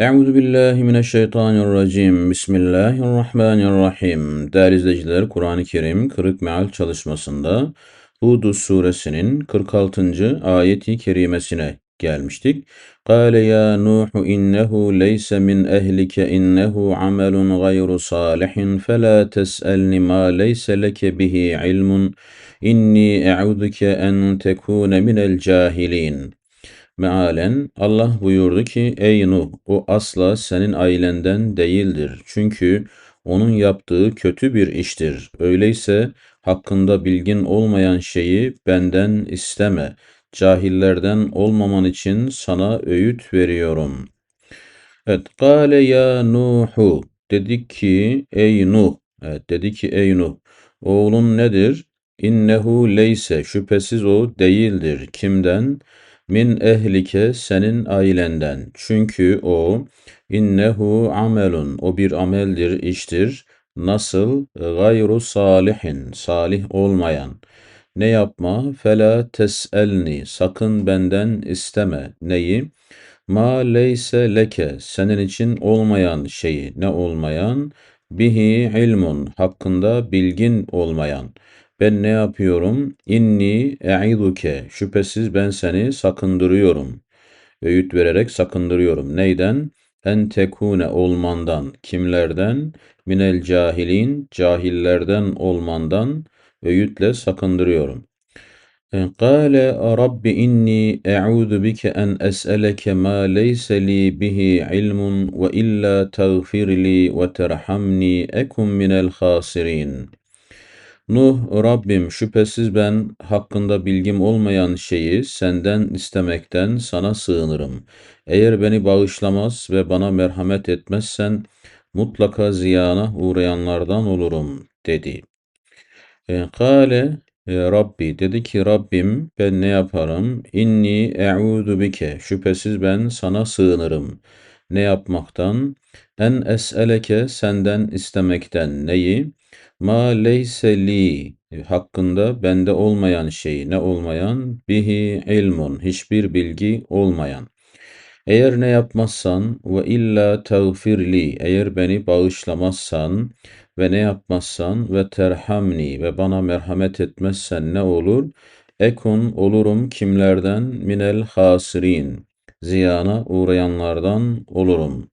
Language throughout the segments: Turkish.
Euzu billahi mineşşeytanirracim. Bismillahirrahmanirrahim. Değerli izleyiciler, Kur'an-ı Kerim Kırık Meal çalışmasında Hud suresinin 46. ayeti kerimesine gelmiştik. Kale ya Nuh innehu leyse min ehlike innehu amelun gayru salihin fela tes'elni ma leyse leke bihi ilmun inni e'uduke en tekune minel cahilin. Mealen Allah buyurdu ki ey Nuh o asla senin ailenden değildir. Çünkü onun yaptığı kötü bir iştir. Öyleyse hakkında bilgin olmayan şeyi benden isteme. Cahillerden olmaman için sana öğüt veriyorum. Evet, kâle ya Nuhu. Dedik ki ey Nuh. Evet, dedi ki ey Nuh. Oğlun nedir? İnnehu leyse. Şüphesiz o değildir. Kimden? Min ehlike senin ailenden. Çünkü o innehu amelun. O bir ameldir, iştir. Nasıl? Gayru salihin. Salih olmayan. Ne yapma? Fela tes'elni. Sakın benden isteme. Neyi? Ma leyse leke. Senin için olmayan şeyi. Ne olmayan? Bihi ilmun. Hakkında bilgin olmayan. Ben ne yapıyorum? İnni e'iduke. Şüphesiz ben seni sakındırıyorum. Öğüt vererek sakındırıyorum. Neyden? En tekune olmandan. Kimlerden? Minel cahilin. Cahillerden olmandan öğütle sakındırıyorum. Kale Rabbi inni e'udu bike en es'eleke ma leyse li bihi ilmun ve illa tağfirli ve terhamni ekun minel khasirin. Nuh, Rabbim şüphesiz ben hakkında bilgim olmayan şeyi senden istemekten sana sığınırım. Eğer beni bağışlamaz ve bana merhamet etmezsen mutlaka ziyana uğrayanlardan olurum dedi. E, Kale e, Rabbi dedi ki Rabbim ben ne yaparım? İnni e'udu bike şüphesiz ben sana sığınırım. Ne yapmaktan? En es'eleke senden istemekten neyi? Ma leyse li hakkında bende olmayan şey ne olmayan bihi ilmun hiçbir bilgi olmayan. Eğer ne yapmazsan ve illa tağfirli eğer beni bağışlamazsan ve ne yapmazsan ve terhamni ve bana merhamet etmezsen ne olur? Ekun olurum kimlerden minel hasirin ziyana uğrayanlardan olurum.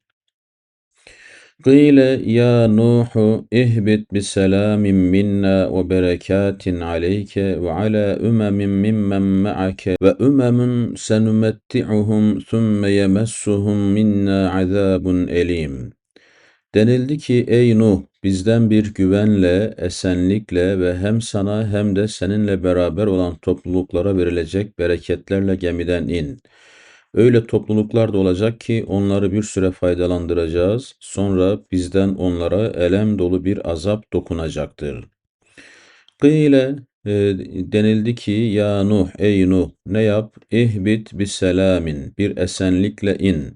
Kıyle ya Nuhu ihbit bi selamin minna ve berekatin aleyke ve ala ümemin mimmen ma'ake ve ümemun senumetti'uhum thumme yemessuhum minna azabun elim. Denildi ki ey Nuh bizden bir güvenle, esenlikle ve hem sana hem de seninle beraber olan topluluklara verilecek bereketlerle gemiden in.'' Öyle topluluklar da olacak ki onları bir süre faydalandıracağız. Sonra bizden onlara elem dolu bir azap dokunacaktır. Kıyle e, denildi ki ya Nuh ey Nuh ne yap? İhbit bis selamin bir esenlikle in.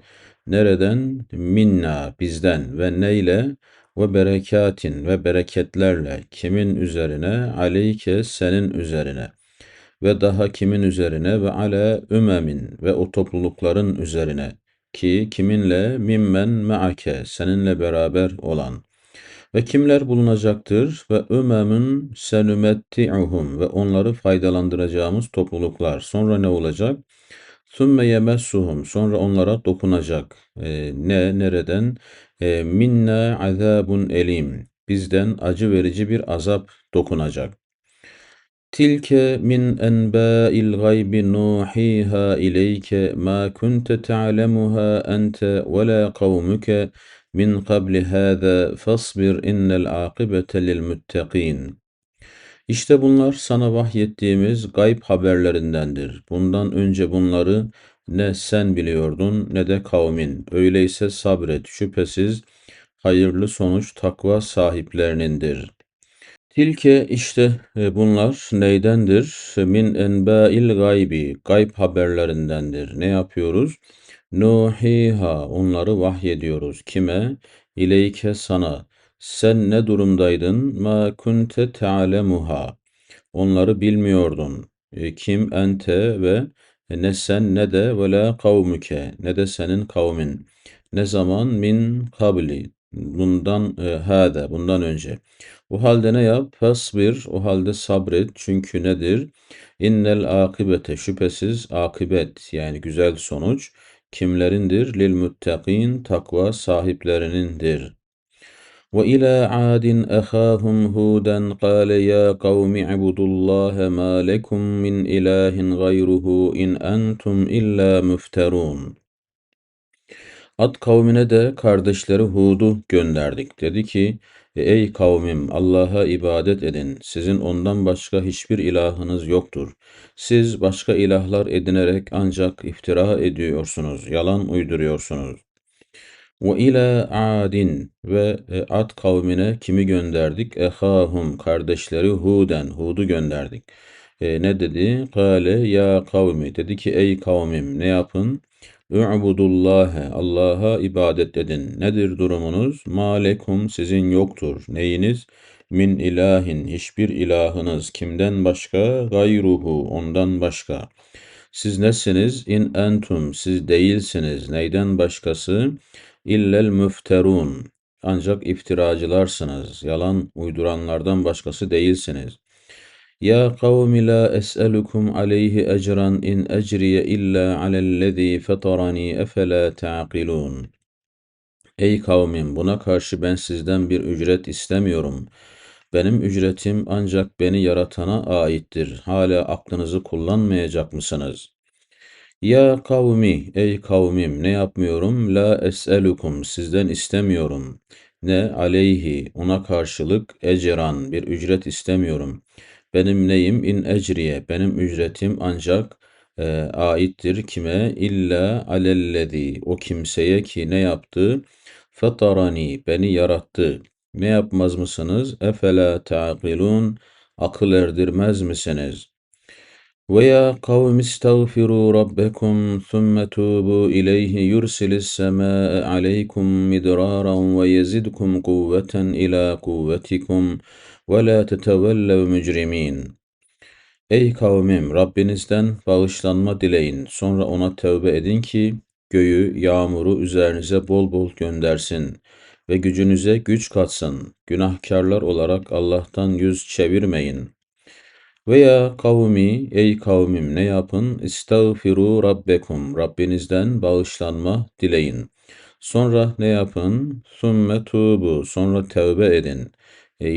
Nereden? Minna bizden ve neyle? Ve berekatin ve bereketlerle kimin üzerine? Aleyke senin üzerine ve daha kimin üzerine ve ala ümemin ve o toplulukların üzerine ki kiminle mimmen me'ake seninle beraber olan ve kimler bulunacaktır ve ümemun senümetti'uhum ve onları faydalandıracağımız topluluklar. Sonra ne olacak? Sümme yemessuhum sonra onlara dokunacak. E, ne nereden? E, minna azabun elim. Bizden acı verici bir azap dokunacak. Tilke min enbâil gaybi nuhiha ileyke ma kunte ta'lemuha ente ve la kavmuke min qabli hâzâ fasbir innel âkibete lil muttaqîn. İşte bunlar sana vahyettiğimiz gayb haberlerindendir. Bundan önce bunları ne sen biliyordun ne de kavmin. Öyleyse sabret şüphesiz hayırlı sonuç takva sahiplerinindir.'' Tilke işte e, bunlar neydendir? Min enbâil gaybi, gayb haberlerindendir. Ne yapıyoruz? Nuhiha, onları vahyediyoruz. Kime? İleyke sana. Sen ne durumdaydın? Ma kunte te'alemuha. Onları bilmiyordun. E, kim ente ve ne sen ne de ve la kavmuke ne de senin kavmin. Ne zaman? Min kabli Bundan e, hâde. Bundan önce. O halde ne yap? Fasbir. O halde sabret. Çünkü nedir? İnnel akibete. Şüphesiz akibet yani güzel sonuç kimlerindir? Lil muttaqin. Takva sahiplerinindir. وإلى عاد أخاهم هودا قال يا قوم اعبدوا الله ما لكم من إله غيره إن أنتم إلا مفترون Ad kavmine de kardeşleri Hud'u gönderdik. Dedi ki, Ey kavmim Allah'a ibadet edin. Sizin ondan başka hiçbir ilahınız yoktur. Siz başka ilahlar edinerek ancak iftira ediyorsunuz, yalan uyduruyorsunuz. Ve ila adin ve e, Ad kavmine kimi gönderdik? Ehahum kardeşleri Huden, Hud'u gönderdik. E, ne dedi? Kale ya kavmi. Dedi ki ey kavmim ne yapın? Ü'budullâhe, Allah'a ibadet edin. Nedir durumunuz? Malekum sizin yoktur. Neyiniz? Min ilahin, hiçbir ilahınız. Kimden başka? Gayruhu, ondan başka. Siz nesiniz? İn entum, siz değilsiniz. Neyden başkası? İllel müfterun. Ancak iftiracılarsınız. Yalan uyduranlardan başkası değilsiniz. Ya kavmi la es'elukum aleyhi ecran in ecriye illa alellezî fetarani efela ta'qilun. Ey kavmim buna karşı ben sizden bir ücret istemiyorum. Benim ücretim ancak beni yaratana aittir. Hala aklınızı kullanmayacak mısınız? Ya kavmi, ey kavmim ne yapmıyorum? La es'elukum, sizden istemiyorum. Ne aleyhi, ona karşılık ecran, bir ücret istemiyorum. Benim neyim? İn ecriye, benim ücretim ancak e, aittir kime? İlla alellezi, o kimseye ki ne yaptı? Fatarani, beni yarattı. Ne yapmaz mısınız? Efela ta'qilun, akıl erdirmez misiniz? ويا قوم استغفروا ربكم ثم توبوا إليه يرسل السماء عليكم مدرارا ويزدكم قوة إلى قوتكم ve la tetevellev mücrimin. Ey kavmim Rabbinizden bağışlanma dileyin sonra ona tövbe edin ki göğü yağmuru üzerinize bol bol göndersin ve gücünüze güç katsın. Günahkarlar olarak Allah'tan yüz çevirmeyin. Veya kavmi, ey kavmim ne yapın? İstağfiru rabbekum, Rabbinizden bağışlanma dileyin. Sonra ne yapın? Sümme tubu, sonra tevbe edin. E,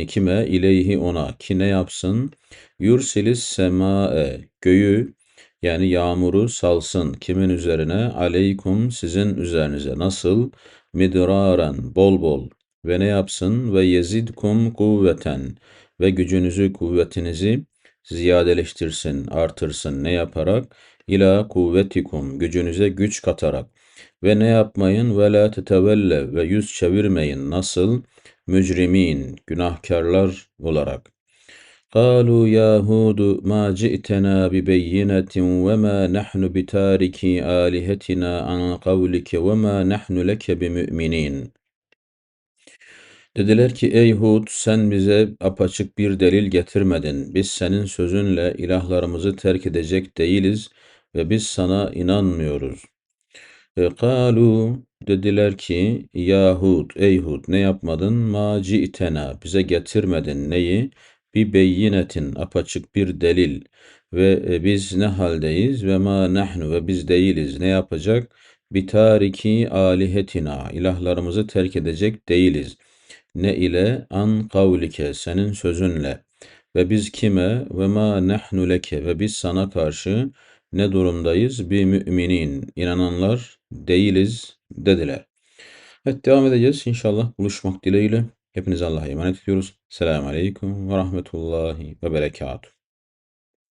e, kime? İleyhi ona. Ki ne yapsın? Yursilis semae, göğü yani yağmuru salsın. Kimin üzerine? Aleykum, sizin üzerinize. Nasıl? Midraren, bol bol. Ve ne yapsın? Ve yezidkum kuvveten ve gücünüzü, kuvvetinizi ziyadeleştirsin, artırsın. Ne yaparak? İla kuvvetikum, gücünüze güç katarak. Ve ne yapmayın? Ve la tetevelle ve yüz çevirmeyin. Nasıl? Mücrimin, günahkarlar olarak. قالوا يا هود ما جئتنا ببينة وما نحن بتاركي آلهتنا عن قولك وما نحن لك بمؤمنين Dediler ki ey Hud sen bize apaçık bir delil getirmedin. Biz senin sözünle ilahlarımızı terk edecek değiliz ve biz sana inanmıyoruz. E, kalu dediler ki ya Hud ey Hud ne yapmadın? Ma ci'tena bize getirmedin neyi? Bir beyinetin apaçık bir delil ve e, biz ne haldeyiz ve ma nahnu ve biz değiliz ne yapacak? Bitariki alihetina ilahlarımızı terk edecek değiliz.'' Ne ile? An kavlike, senin sözünle. Ve biz kime? Ve ma nehnu leke, ve biz sana karşı ne durumdayız? Bir müminin, inananlar değiliz dediler. Evet devam edeceğiz inşallah buluşmak dileğiyle. Hepinize Allah'a emanet ediyoruz. Selamun Aleyküm ve Rahmetullahi ve Berekatuhu.